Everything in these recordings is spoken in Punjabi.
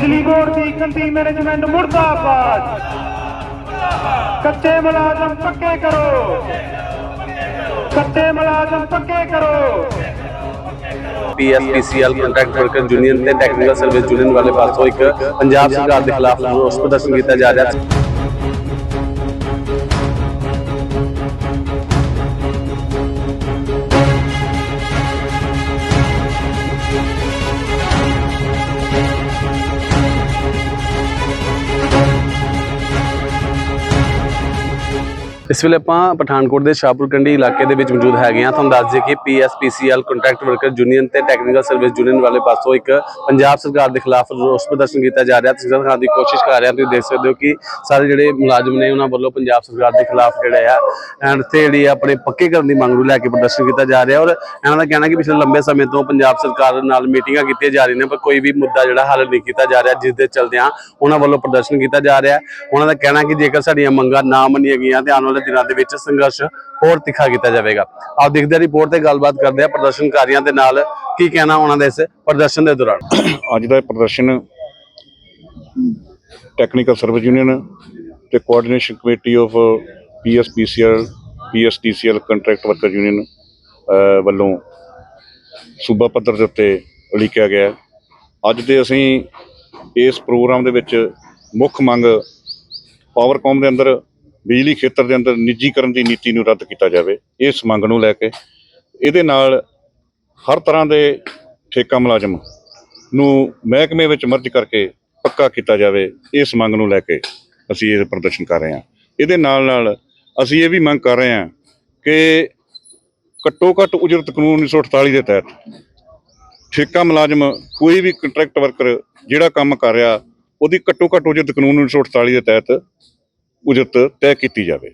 ਬਿਜਲੀ ਬੋਰਡ ਦੀ ਗੰਦੀ ਮੈਨੇਜਮੈਂਟ ਮੁਰਦਾਬਾਦ। ਕੱਚੇ ਮੁਲਾਜ਼ਮ ਪੱਕੇ ਕਰੋ। ਕੱਚੇ ਮੁਲਾਜ਼ਮ ਪੱਕੇ ਕਰੋ। ਪੀਐਸਪੀਸੀਐਲ ਕੰਟਰੈਕਟ ਵਰਕਰ ਯੂਨੀਅਨ ਤੇ ਟੈਕਨੀਕਲ ਸਰਵਿਸ ਯੂਨੀਅਨ ਵਾਲੇ ਪਾਸੋਂ ਇੱਕ ਪੰਜਾਬ ਸਰਕਾਰ ਦੇ ਖਿਲਾਫ ਰੋਸ ਪ੍ਰਦਰਸ਼ਨ ਕੀਤਾ ਜਾ ਰਿਹਾ ਸੀ। ਇਸ ਵੇਲੇ ਆਪਾਂ ਪਠਾਨਕੋਟ ਦੇ ਸ਼ਾਹਪੁਰ ਕੰਡੀ ਇਲਾਕੇ ਦੇ ਵਿੱਚ ਮੌਜੂਦ ਹੈਗੇ ਹਾਂ। ਤੁਹਾਨੂੰ ਦੱਸ ਦਈਏ ਕਿ ਪੀਐਸਪੀਸੀਐਲ ਕੰਟਰੈਕਟ ਵਰਕਰ ਯੂਨੀਅਨ ਤੇ ਟੈਕਨੀਕਲ ਸਰਵਿਸ ਯੂਨੀਅਨ ਵਾਲੇ ਪਾਸੋਂ ਇੱਕ ਪੰਜਾਬ ਸਰਕਾਰ ਦੇ ਖਿਲਾਫ ਰੋਸ ਪ੍ਰਦਰਸ਼ਨ ਕੀਤਾ ਜਾ ਰਿਹਾ। ਤੁਸੀਂ ਦਿਖਾਉਣ ਦੀ ਕੋਸ਼ਿਸ਼ ਕਰ ਰਹੇ ਹਾਂ, ਤੁਸੀਂ ਦੇਖ ਸਕਦੇ ਹੋ ਕਿ ਸਾਰੇ ਜਿਹੜੇ ਮੁਲਾਜ਼ਮ ਨੇ ਉਹਨਾਂ ਵੱਲੋਂ ਪੰਜਾਬ ਸਰਕਾਰ ਦੇ ਖਿਲਾਫ ਜਿਹੜੇ ਆ ਐਂਡ ਤੇ ਜਿਹੜੀ ਆਪਣੇ ਪੱਕੇ ਕਰਨ ਦੀ ਮੰਗ ਨੂੰ ਲੈ ਕੇ ਪ੍ਰਦਰਸ਼ਨ ਕੀਤਾ ਜਾ ਰਿਹਾ। ਔਰ ਇਹਨਾਂ ਦਾ ਕਹਿਣਾ ਕਿ ਪਿਛਲੇ ਲੰਬੇ ਸਮੇਂ ਤੋਂ ਪੰਜਾਬ ਸਰਕਾਰ ਨਾਲ ਮੀਟਿੰਗਾਂ ਕੀਤੀਆਂ ਜਾ ਰਹੀਆਂ ਨੇ, ਪਰ ਕੋਈ ਵੀ ਮੁੱਦਾ ਜਿਹੜਾ ਹੱਲ ਨਹੀਂ ਕੀਤਾ ਜਾ ਰਿਹਾ, ਜਿਸ ਦੇ ਚਲਦਿਆਂ ਉਹਨਾਂ ਵੱਲੋਂ ਪ੍ਰਦਰਸ਼ਨ ਕੀਤਾ ਜਾ ਰਿਹਾ। ਉਹਨਾਂ ਦਾ ਕਹਿਣਾ ਕਿ ਜੇਕਰ ਸਾਡੀਆਂ ਮੰਗਾਂ ਨਾ ਮੰਨੀਆਂ ਗਈਆਂ ਤੇ ਆਉਣ ਵਾਲੇ ਦਿਨਾਂ ਦੇ ਵਿੱਚ ਸੰਘਰਸ਼ ਹੋਰ ਤਿੱਖਾ ਕੀਤਾ ਜਾਵੇਗਾ। ਆਓ ਦੇਖਦੇ ਹਾਂ ਰਿਪੋਰਟ ਤੇ ਗੱਲਬਾਤ ਕਰਦੇ ਹਾਂ ਪ੍ਰਦਰਸ਼ਨਕਾਰੀਆਂ ਦੇ ਨਾਲ ਕੀ ਕਹਿਣਾ ਉਹਨਾਂ ਦੇ ਇਸ ਪ੍ਰਦਰਸ਼ਨ ਦੇ ਦੌਰਾਨ। ਅੱਜ ਦਾ ਪ੍ਰਦਰਸ਼ਨ ਟੈਕਨੀਕਲ ਸਰਵਿਸ ਯੂਨੀਅਨ ਤੇ coordination committee of PSPCL PSTCL contract worker union ਵੱਲੋਂ ਸੂਬਾ ਪੱਧਰ ਦੇ ਉੱਤੇ ਉਲੀਕਿਆ ਗਿਆ ਅੱਜ ਦੇ ਅਸੀਂ ਇਸ ਪ੍ਰੋਗਰਾਮ ਦੇ ਵਿੱਚ ਮੁੱਖ ਮੰਗ ਪਾਵਰਕੌਮ ਦੇ ਅੰਦਰ ਬਿਜਲੀ ਖੇਤਰ ਦੇ ਅੰਦਰ ਨਿੱਜੀਕਰਨ ਦੀ ਨੀਤੀ ਨੂੰ ਰੱਦ ਕੀਤਾ ਜਾਵੇ, ਇਸ ਮੰਗ ਨੂੰ ਲੈ ਕੇ ਇਹਦੇ ਨਾਲ ਹਰ ਤਰ੍ਹਾਂ ਦੇ ਠੇਕਾ ਮੁਲਾਜ਼ਮ ਨੂੰ ਮਹਿਕਮੇ ਵਿੱਚ ਮਰਜ ਕਰਕੇ ਪੱਕਾ ਕੀਤਾ ਜਾਵੇ, ਇਸ ਮੰਗ ਨੂੰ ਲੈ ਕੇ ਅਸੀਂ ਇਹ ਪ੍ਰਦਰਸ਼ਨ ਕਰ ਰਹੇ ਹਾਂ। ਇਹਦੇ ਨਾਲ ਨਾਲ ਅਸੀਂ ਇਹ ਵੀ ਮੰਗ ਕਰ ਰਹੇ ਹਾਂ ਕਿ ਘੱਟੋ ਘੱਟ ਉਜਰਤ ਕਾਨੂੰਨ 1948 ਦੇ ਤਹਿਤ ਠੇਕਾ ਮੁਲਾਜ਼ਮ, ਕੋਈ ਵੀ ਕੰਟਰੈਕਟ ਵਰਕਰ ਜਿਹੜਾ ਕੰਮ ਕਰ ਰਿਹਾ, ਉਹਦੀ ਘੱਟੋ ਘੱਟ ਉਜਰਤ ਕਾਨੂੰਨ 1948 ਦੇ ਤਹਿਤ ਉਜਰਤ ਤੈਅ ਕੀਤੀ ਜਾਵੇ।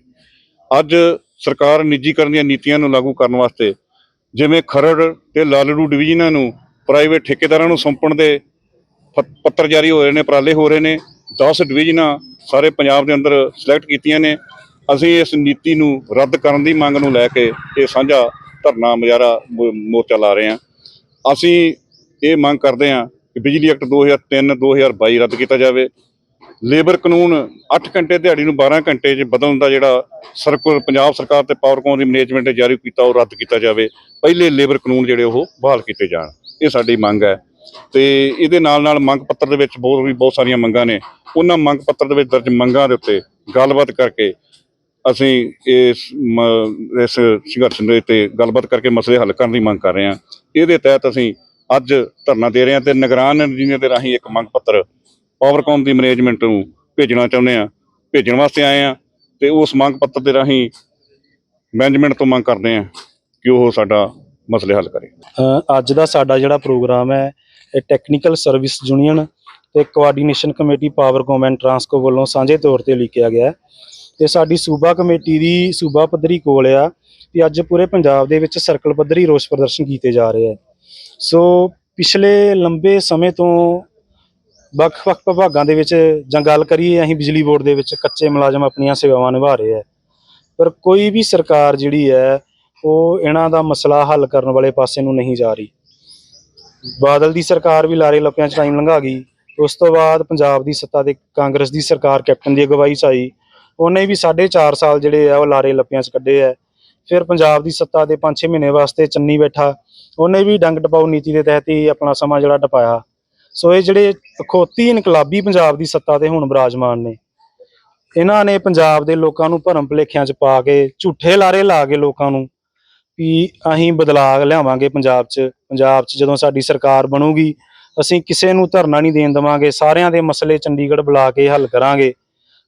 ਅੱਜ ਸਰਕਾਰ ਨਿੱਜੀਕਰਨ ਦੀਆਂ ਨੀਤੀਆਂ ਨੂੰ ਲਾਗੂ ਕਰਨ ਵਾਸਤੇ ਜਿਵੇਂ ਖਰੜ ਤੇ ਲਾਲੜੂ ਡਿਵੀਜ਼ਨਾਂ ਨੂੰ ਪ੍ਰਾਈਵੇਟ ਠੇਕੇਦਾਰਾਂ ਨੂੰ ਸੌਂਪਣ ਦੇ ਪੱਤਰ ਜਾਰੀ ਹੋ ਰਹੇ ਨੇ, ਉਪਰਾਲੇ ਹੋ ਰਹੇ ਨੇ 10 ਡਿਵੀਜ਼ਨਾਂ ਸਾਰੇ ਪੰਜਾਬ ਦੇ ਅੰਦਰ ਸਿਲੈਕਟ ਕੀਤੀਆਂ ਨੇ। ਅਸੀਂ ਇਸ ਨੀਤੀ ਨੂੰ ਰੱਦ ਕਰਨ ਦੀ ਮੰਗ ਨੂੰ ਲੈ ਕੇ ਇਹ ਸਾਂਝਾ ਧਰਨਾ ਮੁਜ਼ਾਹਰਾ ਮੋਰਚਾ ਲਾ ਰਹੇ ਹਾਂ। ਅਸੀਂ ਇਹ ਮੰਗ ਕਰਦੇ ਹਾਂ ਕਿ ਬਿਜਲੀ ਐਕਟ 2003 2022 ਰੱਦ ਕੀਤਾ ਜਾਵੇ। ਲੇਬਰ ਕਾਨੂੰਨ 8 ਘੰਟੇ ਦਿਹਾੜੀ ਨੂੰ 12 ਘੰਟੇ 'ਚ ਬਦਲਣ ਦਾ ਜਿਹੜਾ ਸਰਕਲ ਪੰਜਾਬ ਸਰਕਾਰ ਤੇ ਪਾਵਰਕਾਮ ਦੀ ਮੈਨੇਜਮੈਂਟ ਨੇ ਜਾਰੀ ਕੀਤਾ, ਉਹ ਰੱਦ ਕੀਤਾ ਜਾਵੇ। ਪਹਿਲੇ ਲੇਬਰ ਕਾਨੂੰਨ ਜਿਹੜੇ ਉਹ ਬਹਾਲ ਕੀਤੇ ਜਾਣ। ਇਹ ਸਾਡੀ ਮੰਗ ਹੈ। ਤੇ ਇਹਦੇ ਨਾਲ ਨਾਲ ਮੰਗ ਪੱਤਰ ਦੇ ਵਿੱਚ ਬਹੁਤ ਵੀ ਬਹੁਤ ਸਾਰੀਆਂ ਮੰਗਾਂ ਨੇ। ਉਹਨਾਂ ਮੰਗ ਪੱਤਰ ਦੇ ਵਿੱਚ ਦਰਜ ਮੰਗਾਂ ਦੇ ਉੱਤੇ ਗੱਲਬਾਤ ਕਰਕੇ ਅਸੀਂ ਇਸ ਇਸ ਸੰਘਰਸ਼ ਦੇ ਤੇ ਗੱਲਬਾਤ ਕਰਕੇ ਮਸਲੇ ਹੱਲ ਕਰਨ ਦੀ ਮੰਗ ਕਰ ਰਹੇ ਹਾਂ। ਇਹਦੇ ਤਹਿਤ ਅਸੀਂ ਅੱਜ ਧਰਨਾ ਦੇ ਰਹੇ ਹਾਂ ਤੇ ਨਿਗਰਾਨ ਇੰਜੀਨੀਅਰ ਦੇ ਰਾਹੀਂ ਇੱਕ ਮੰਗ ਪੱਤਰ ਪਾਵਰਕਾਮ ਦੀ ਮੈਨੇਜਮੈਂਟ ਨੂੰ ਭੇਜਣਾ ਚਾਹੁੰਦੇ ਆ ਭੇਜਣ ਵਾਸਤੇ ਆਏ ਆ ਤੇ ਉਸ ਮੰਗ ਪੱਤਰ ਦੇ ਰਾਹੀਂ ਮੈਨੇਜਮੈਂਟ ਤੋਂ ਮੰਗ ਕਰਦੇ ਆ ਕਿ ਉਹ ਸਾਡਾ ਮਸਲੇ ਹੱਲ ਕਰੇ। ਅੱਜ ਦਾ ਸਾਡਾ ਜਿਹੜਾ ਪ੍ਰੋਗਰਾਮ ਹੈ, ਇਹ ਟੈਕਨੀਕਲ ਸਰਵਿਸ ਯੂਨੀਅਨ ਤੇ coordination committee Powercom and Transco ਵੱਲੋਂ ਸਾਂਝੇ ਤੌਰ ਤੇ ਲਿਖਿਆ ਗਿਆ ਹੈ। ਤੇ ਸਾਡੀ ਸੂਬਾ ਕਮੇਟੀ ਦੀ ਸੂਬਾ ਪੱਧਰੀ ਕੋਲ ਆ ਕਿ ਅੱਜ ਪੂਰੇ ਪੰਜਾਬ ਦੇ ਵਿੱਚ ਸਰਕਲ ਪੱਧਰੀ ਰੋਸ ਪ੍ਰਦਰਸ਼ਨ ਕੀਤੇ ਜਾ ਰਹੇ ਆ ਸੋ ਪਿਛਲੇ ਲੰਬੇ ਸਮੇਂ ਤੋਂ ਵੱਖ-ਵੱਖ ਵਿਭਾਗਾਂ ਦੇ ਵਿੱਚ ਜਾਂ ਗੱਲ ਕਰੀਏ ਅਸੀਂ ਬਿਜਲੀ ਬੋਰਡ ਦੇ ਵਿੱਚ ਕੱਚੇ ਮੁਲਾਜ਼ਮ ਆਪਣੀਆਂ ਸੇਵਾਵਾਂ ਨਿਭਾ ਰਹੇ ਹੈ ਪਰ ਕੋਈ ਵੀ ਸਰਕਾਰ ਜਿਹੜੀ ਹੈ, ਉਹ ਇਹਨਾਂ ਦਾ ਮਸਲਾ ਹੱਲ ਕਰਨ ਵਾਲੇ ਪਾਸੇ ਨੂੰ ਨਹੀਂ ਜਾ ਰਹੀ। ਬਾਦਲ ਦੀ ਸਰਕਾਰ ਵੀ ਲਾਰੇ ਲੱਪਿਆਂ 'ਚ ਟਾਈਮ ਲੰਘਾ ਗਈ। ਉਸ ਤੋਂ ਬਾਅਦ ਪੰਜਾਬ ਦੀ ਸੱਤਾ ਦੇ ਕਾਂਗਰਸ ਦੀ ਸਰਕਾਰ ਕੈਪਟਨ ਦੀ ਅਗਵਾਈ 'ਚ ਆਈ। ਉਹਨੇ ਵੀ 4.5 ਸਾਲ ਜਿਹੜੇ ਆ, ਉਹ ਲਾਰੇ ਲੱਪਿਆਂ 'ਚ ਕੱਢੇ ਆ। ਫਿਰ ਪੰਜਾਬ ਦੀ ਸੱਤਾ ਦੇ 5-6 ਮਹੀਨੇ ਵਾਸਤੇ ਚੰਨੀ ਬੈਠਾ। ਉਹਨੇ ਵੀ ਡੰਗ ਟਪਾਊ ਨੀਤੀ ਦੇ ਤਹਿਤ ਹੀ ਆਪਣਾ ਸਮਾਂ ਜਿਹੜਾ ਟਪਾਇਆ। ਸੋ ਇਹ ਜਿਹੜੇ ਅਖੋਤੀ ਇਨਕਲਾਬੀ ਪੰਜਾਬ ਦੀ ਸੱਤਾ ਤੇ ਹੁਣ ਬਿਰਾਜਮਾਨ ਨੇ। ਇਹਨਾਂ ਨੇ ਪੰਜਾਬ ਦੇ ਲੋਕਾਂ ਨੂੰ ਭਰਮ ਭੁਲੇਖਿਆਂ 'ਚ ਪਾ ਕੇ, ਝੂਠੇ ਲਾਰੇ ਲਾ ਕੇ ਲੋਕਾਂ ਨੂੰ ਵੀ ਅਸੀਂ ਬਦਲਾਅ ਲਿਆਵਾਂਗੇ ਪੰਜਾਬ 'ਚ। ਪੰਜਾਬ 'ਚ ਜਦੋਂ ਸਾਡੀ ਸਰਕਾਰ ਬਣੂਗੀ, ਅਸੀਂ ਕਿਸੇ ਨੂੰ ਧਰਨਾ ਨਹੀਂ ਦੇਣ ਦੇਵਾਂਗੇ, ਸਾਰਿਆਂ ਦੇ ਮਸਲੇ ਚੰਡੀਗੜ੍ਹ ਬੁਲਾ ਕੇ ਹੱਲ ਕਰਾਂਗੇ।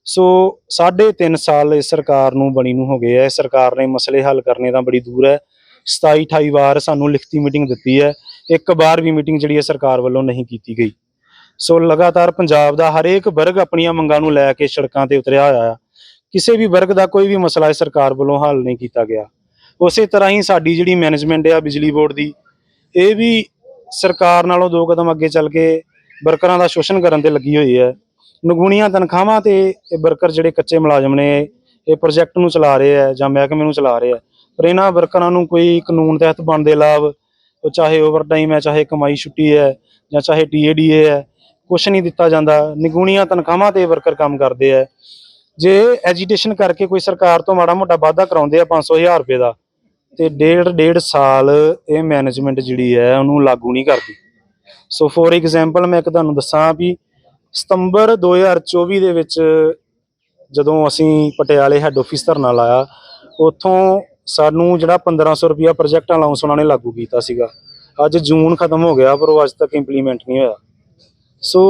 ਸੋ ਸਾਢੇ ਤਿੰਨ ਸਾਲ ਇਸ ਸਰਕਾਰ ਨੂੰ ਬਣੀ ਨੂੰ ਹੋ ਗਏ ਐ ਸਰਕਾਰ ਨੇ ਮਸਲੇ ਹੱਲ ਕਰਨੇ ਤਾਂ ਬੜੀ ਦੂਰ ਹੈ। 27 28 ਵਾਰ ਸਾਨੂੰ ਲਿਖਤੀ ਮੀਟਿੰਗ ਦਿੱਤੀ ਹੈ। ਇੱਕ ਵਾਰ ਵੀ ਮੀਟਿੰਗ ਜਿਹੜੀ ਹੈ ਸਰਕਾਰ ਵੱਲੋਂ ਨਹੀਂ ਕੀਤੀ ਗਈ। ਸੋ ਲਗਾਤਾਰ ਪੰਜਾਬ ਦਾ ਹਰੇਕ ਵਰਗ ਆਪਣੀਆਂ ਮੰਗਾਂ ਨੂੰ ਲੈ ਕੇ ਸੜਕਾਂ ਤੇ ਉਤਰਿਆ ਹੋਇਆ ਆ। ਕਿਸੇ ਵੀ ਵਰਗ ਦਾ ਕੋਈ ਵੀ ਮਸਲਾ ਸਰਕਾਰ ਵੱਲੋਂ ਹੱਲ ਨਹੀਂ ਕੀਤਾ ਗਿਆ। ਉਸੇ ਤਰ੍ਹਾਂ ਹੀ ਸਾਡੀ ਜਿਹੜੀ ਮੈਨੇਜਮੈਂਟ ਆ, ਬਿਜਲੀ ਬੋਰਡ ਦੀ, ਇਹ ਵੀ ਸਰਕਾਰ ਨਾਲੋਂ ਦੋ ਕਦਮ ਅੱਗੇ ਚੱਲ ਕੇ ਵਰਕਰਾਂ ਦਾ ਸ਼ੋਸ਼ਣ ਕਰਨ ਤੇ ਲੱਗੀ ਹੋਈ ਹੈ। ਨਗੂਣੀਆਂ ਤਨਖਾਹਾਂ ਤੇ ਇਹ ਵਰਕਰ ਜਿਹੜੇ ਕੱਚੇ ਮੁਲਾਜ਼ਮ ਨੇ, ਇਹ ਪ੍ਰੋਜੈਕਟ ਨੂੰ ਚਲਾ ਰਹੇ ਆ ਜਾਂ ਮਹਿਕਮੇ ਨੂੰ ਚਲਾ ਰਹੇ ਆ। ਪਰ ਇਹਨਾਂ ਵਰਕਰਾਂ ਨੂੰ ਕੋਈ ਕਾਨੂੰਨ ਤਹਿਤ ਬਣਦੇ ਲਾਭ ਉਹ ਚਾਹੇ ਓਵਰਟਾਈਮ ਹੈ, ਚਾਹੇ ਕਮਾਈ ਛੁੱਟੀ ਹੈ ਜਾਂ ਚਾਹੇ ਟੀਏਡੀਏ ਹੈ ਕੁਝ ਨਹੀਂ ਦਿੱਤਾ ਜਾਂਦਾ। ਨਿਗੂਣੀਆਂ ਤਨਖਾਹਾਂ ਤੇ ਵਰਕਰ ਕੰਮ ਕਰਦੇ ਆ ਜੇ ਐਜੀਟੇਸ਼ਨ ਕਰਕੇ ਕੋਈ ਸਰਕਾਰ ਤੋਂ ਮਾੜਾ ਮੋਟਾ ਵਾਅਦਾ ਕਰਾਉਂਦੇ ਆ 500000 ਰੁਪਏ ਦਾ, ਤੇ ਡੇਢ ਡੇਢ ਸਾਲ ਇਹ ਮੈਨੇਜਮੈਂਟ ਜਿਹੜੀ ਹੈ, ਉਹਨੂੰ ਲਾਗੂ ਨਹੀਂ ਕਰਦੀ। ਸੋ ਫੋਰ ਐਗਜ਼ਾਮਪਲ ਮੈਂ ਇੱਕ ਤੁਹਾਨੂੰ ਦੱਸਾਂ ਵੀ ਸਤੰਬਰ 2024 ਦੇ ਵਿੱਚ ਜਦੋਂ ਅਸੀਂ ਪਟਿਆਲੇ ਹੈੱਡ ਆਫਿਸ ਧਰਨਾ ਲਾਇਆ, ਉੱਥੋਂ ਸਾਨੂੰ ਜਿਹੜਾ 1500 ਰੁਪਿਆ ਪ੍ਰੋਜੈਕਟ ਅਲਾਉਂਸ ਉਹਨਾਂ ਨੇ ਲਾਗੂ ਕੀਤਾ ਸੀਗਾ। ਅੱਜ ਜੂਨ ਖਤਮ ਹੋ ਗਿਆ, ਪਰ ਉਹ ਅੱਜ ਤੱਕ ਇੰਪਲੀਮੈਂਟ ਨਹੀਂ ਹੋਇਆ। ਸੋ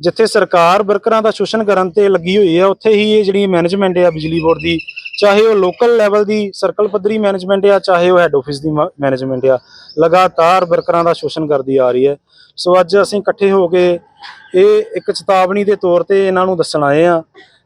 ਜਿੱਥੇ ਸਰਕਾਰ ਵਰਕਰਾਂ ਦਾ ਸ਼ੋਸ਼ਣ ਕਰਨ ਤੇ ਲੱਗੀ ਹੋਈ ਹੈ ਉੱਥੇ ਹੀ ਇਹ ਜਿਹੜੀ ਮੈਨੇਜਮੈਂਟ ਹੈ ਬਿਜਲੀ ਬੋਰਡ ਦੀ, ਚਾਹੇ ਉਹ ਲੋਕਲ ਲੈਵਲ ਦੀ ਸਰਕਲ ਪੱਧਰੀ ਮੈਨੇਜਮੈਂਟ ਆ, ਚਾਹੇ ਉਹ ਹੈੱਡ ਆਫਿਸ ਦੀ ਮੈਨੇਜਮੈਂਟ ਆ, ਲਗਾਤਾਰ ਵਰਕਰਾਂ ਦਾ ਸ਼ੋਸ਼ਣ ਕਰਦੀ ਆ ਰਹੀ ਹੈ। ਸੋ ਅੱਜ ਅਸੀਂ ਇਕੱਠੇ ਹੋ ਕੇ ਇਹ ਇੱਕ ਚੇਤਾਵਨੀ ਦੇ ਤੌਰ ਤੇ ਇਹਨਾਂ ਨੂੰ ਦੱਸਣ ਆਏ ਆ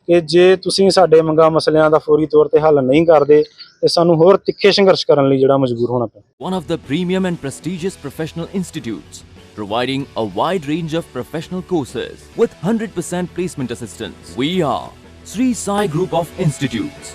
ਕਿ ਜੇ ਤੁਸੀਂ ਸਾਡੇ ਮੰਗਾਂ ਮਸਲਿਆਂ ਦਾ ਫੌਰੀ ਤੌਰ ਤੇ ਹੱਲ ਨਹੀਂ ਕਰਦੇ ਤੇ ਸਾਨੂੰ ਹੋਰ ਤਿੱਖੇ ਸੰਘਰਸ਼ ਕਰਨ ਲਈ ਜਿਹੜਾ ਮਜਬੂਰ ਹੋਣਾ ਪਿਆ one of the premium and prestigious professional institutes, providing a wide range of professional courses with 100% placement assistance. We are Sri Sai Group of Institutes,